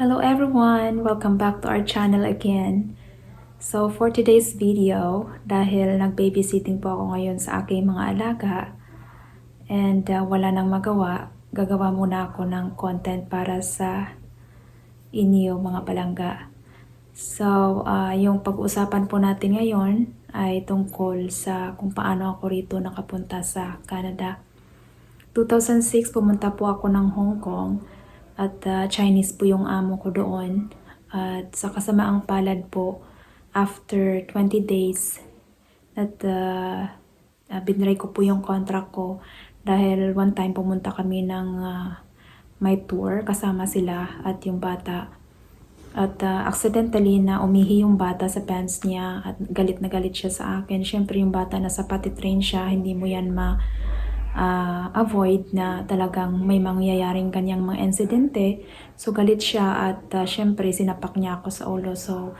Hello everyone! Welcome back to our channel again. So for today's video, dahil nag-babysitting po ako ngayon sa aking mga alaga and uh, wala nang magawa, gagawa muna ako ng content para sa inyo mga palangga. So uh, yung pag-uusapan po natin ngayon ay tungkol sa kung paano ako rito nakapunta sa Canada. 2006 pumunta po ako ng Hong Kong at uh, Chinese po yung amo ko doon. At sa kasamaang palad po, after 20 days, at uh, uh, binray ko po yung contract ko dahil one time pumunta kami ng uh, may tour kasama sila at yung bata. At uh, accidentally na umihi yung bata sa pants niya at galit na galit siya sa akin. Siyempre yung bata nasa potty train siya, hindi mo yan ma ah, avoid na talagang may mangyayaring kanyang mga insidente. So galit siya at uh, syempre sinapak niya ako sa ulo. So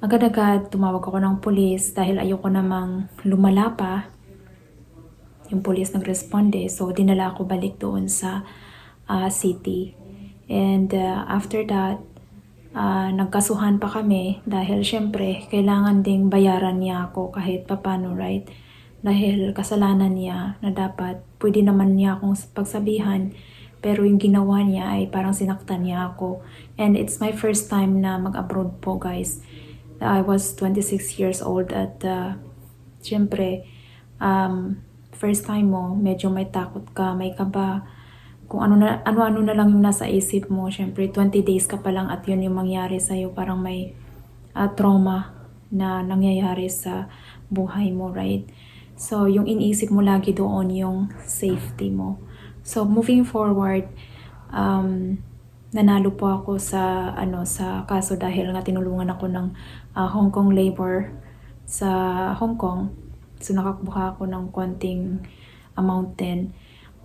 agad-agad tumawag ako ng pulis dahil ayoko namang lumala pa. Yung pulis nagresponde. So dinala ako balik doon sa ah, city. And uh, after that, ah, nagkasuhan pa kami dahil syempre kailangan ding bayaran niya ako kahit papano, right? Dahil kasalanan niya na dapat pwede naman niya akong pagsabihan pero yung ginawa niya ay parang sinaktan niya ako. And it's my first time na mag-abroad po guys. I was 26 years old at uh, syempre um, first time mo medyo may takot ka, may kaba kung ano na ano-ano na lang yung nasa isip mo. Syempre 20 days ka pa lang at yun yung mangyari sa parang may uh, trauma na nangyayari sa buhay mo, right? So, yung iniisip mo lagi doon yung safety mo. So, moving forward, um, nanalo po ako sa ano sa kaso dahil nga tinulungan ako ng uh, Hong Kong labor sa Hong Kong. So, nakakuha ako ng konting amount din.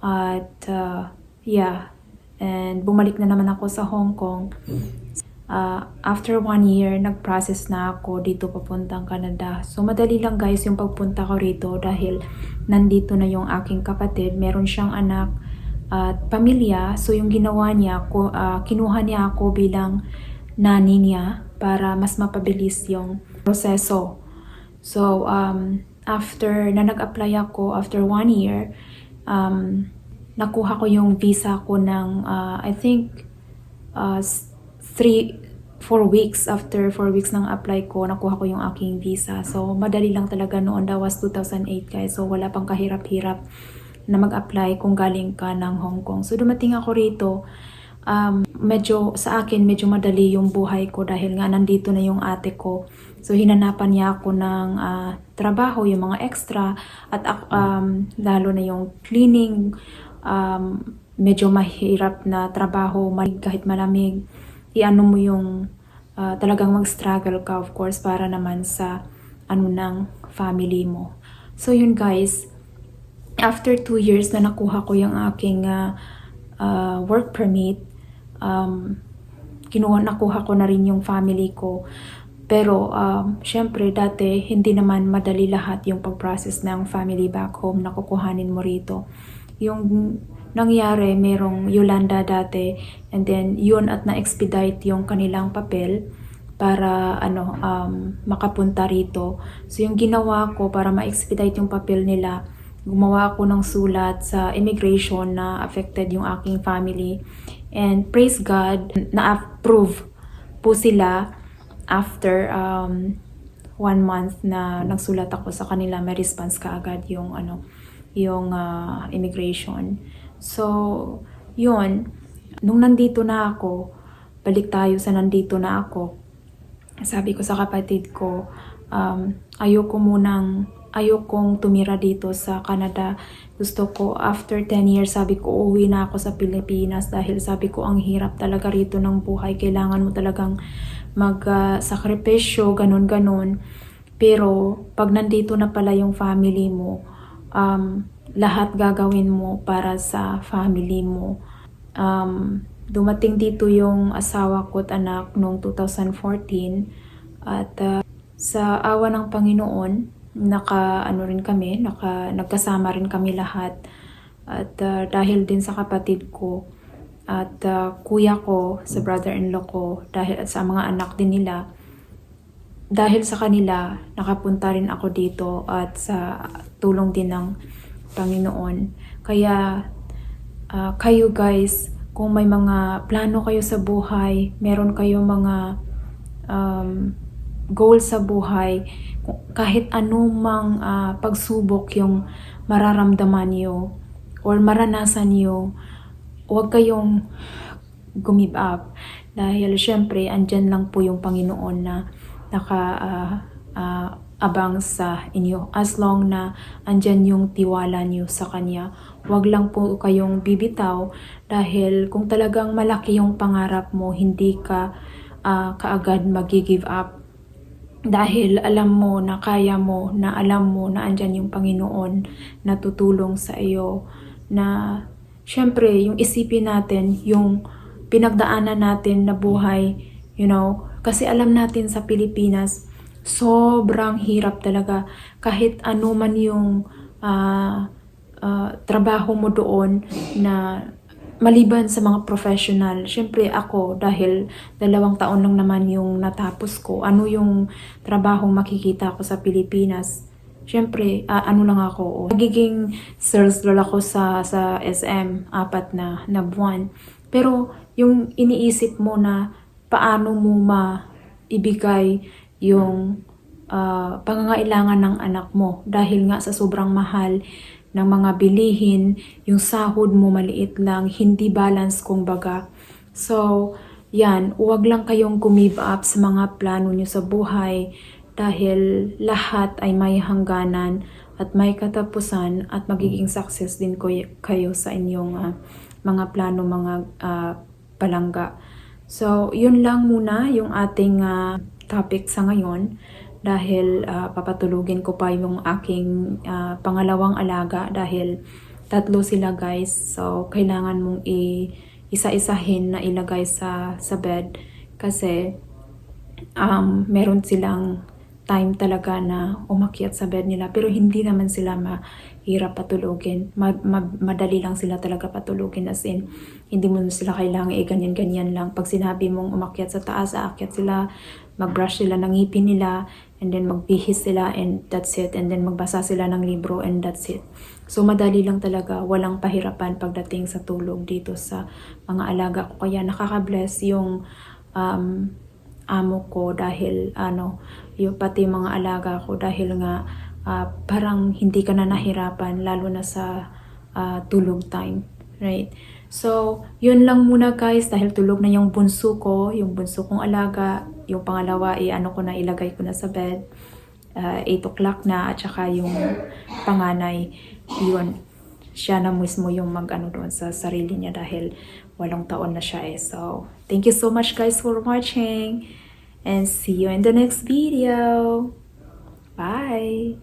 At, uh, yeah. And bumalik na naman ako sa Hong Kong. Uh, after one year, nag-process na ako dito papuntang Canada. So, madali lang guys yung pagpunta ko rito dahil nandito na yung aking kapatid. Meron siyang anak at pamilya. So, yung ginawa niya, ko, uh, kinuha niya ako bilang nani niya para mas mapabilis yung proseso. So, um, after na nag-apply ako, after one year, um, nakuha ko yung visa ko ng, uh, I think, uh, three, four weeks after four weeks nang apply ko, nakuha ko yung aking visa. So, madali lang talaga noon. That was 2008 guys. So, wala pang kahirap-hirap na mag-apply kung galing ka ng Hong Kong. So, dumating ako rito. Um, medyo, sa akin, medyo madali yung buhay ko dahil nga nandito na yung ate ko. So, hinanapan niya ako ng uh, trabaho, yung mga extra, at um, lalo na yung cleaning, um, medyo mahirap na trabaho, kahit malamig iano mo yung uh, talagang mag-struggle ka of course para naman sa ano ng family mo. So yun guys, after two years na nakuha ko yung aking uh, uh, work permit, um, kinuha, nakuha ko na rin yung family ko. Pero um, syempre dati hindi naman madali lahat yung pag-process ng family back home na kukuhanin mo rito. Yung nangyari, merong Yolanda dati, and then yun at na-expedite yung kanilang papel para ano um, makapunta rito. So yung ginawa ko para ma-expedite yung papel nila, gumawa ako ng sulat sa immigration na affected yung aking family. And praise God, na-approve po sila after um, one month na nagsulat ako sa kanila, may response ka agad yung ano, yung uh, immigration. So, yun. Nung nandito na ako, balik tayo sa nandito na ako. Sabi ko sa kapatid ko, um, ayoko munang, ayokong tumira dito sa Canada. Gusto ko, after 10 years, sabi ko, uuwi na ako sa Pilipinas dahil sabi ko, ang hirap talaga rito ng buhay. Kailangan mo talagang mag-sakripisyo, uh, ganun-ganun. Pero, pag nandito na pala yung family mo, um, lahat gagawin mo para sa family mo. Um, dumating dito yung asawa ko at anak noong 2014 at uh, sa awa ng Panginoon, naka ano rin kami, naka nagkasama rin kami lahat. At uh, dahil din sa kapatid ko, at ah, kuya ko, sa brother-in-law ko, dahil sa mga anak din nila, dahil sa kanila, nakapunta rin ako dito at sa tulong din ng Panginoon. Kaya, ah, kayo guys, kung may mga plano kayo sa buhay, meron kayo mga um, goal sa buhay, kahit anumang ah, pagsubok yung mararamdaman nyo or maranasan nyo, huwag kayong gumive up. Dahil syempre, andyan lang po yung Panginoon na naka ah, ah, abang sa inyo. As long na andyan yung tiwala niyo sa Kanya. Huwag lang po kayong bibitaw dahil kung talagang malaki yung pangarap mo, hindi ka ah, kaagad mag-give up. Dahil alam mo na kaya mo, na alam mo na andyan yung Panginoon na tutulong sa iyo. Na syempre, yung isipin natin, yung pinagdaanan natin na buhay, you know, kasi alam natin sa Pilipinas, sobrang hirap talaga. Kahit ano man yung ah, ah, trabaho mo doon na maliban sa mga professional, syempre ako dahil dalawang taon lang naman yung natapos ko, ano yung trabaho makikita ko sa Pilipinas? Syempre, ah, ano lang ako, nagiging sales girl ako sa, sa SM, apat na, na buwan. Pero yung iniisip mo na paano mo maibigay yung ah, pangangailangan ng anak mo dahil nga sa sobrang mahal ng mga bilihin, yung sahod mo maliit lang, hindi balance kung baga. So, yan, huwag lang kayong gumive up sa mga plano nyo sa buhay dahil lahat ay may hangganan at may katapusan at magiging success din kayo sa inyong ah, mga plano, mga ah, palangga. So, yun lang muna yung ating ah, topic sa ngayon dahil ah, papatulugin ko pa yung aking ah, pangalawang alaga dahil tatlo sila guys. So, kailangan mong i isa-isahin na ilagay sa sa bed kasi um, meron silang time talaga na umakyat sa bed nila pero hindi naman sila mahirap patulugin. Ma- ma- madali lang sila talaga patulugin as in hindi mo sila kailangan eh ganyan-ganyan lang. Pag sinabi mong umakyat sa taas, aakyat sila, mag-brush sila ng ngipin nila, and then magbihis sila and that's it. And then magbasa sila ng libro and that's it. So madali lang talaga, walang pahirapan pagdating sa tulog dito sa mga alaga ko. Kaya nakaka-bless yung um, amo ko dahil ano, yung pati mga alaga ko dahil nga ah, parang hindi ka na nahirapan lalo na sa ah, tulog time, right? So, yun lang muna guys dahil tulog na yung bunso ko, yung bunso kong alaga, yung pangalawa i ano ko na ilagay ko na sa bed. Ah, 8 o'clock na at saka yung panganay, yun siya na mismo yung mag ano doon sa sarili niya dahil walong taon na siya eh. So, thank you so much guys for watching and see you in the next video. Bye!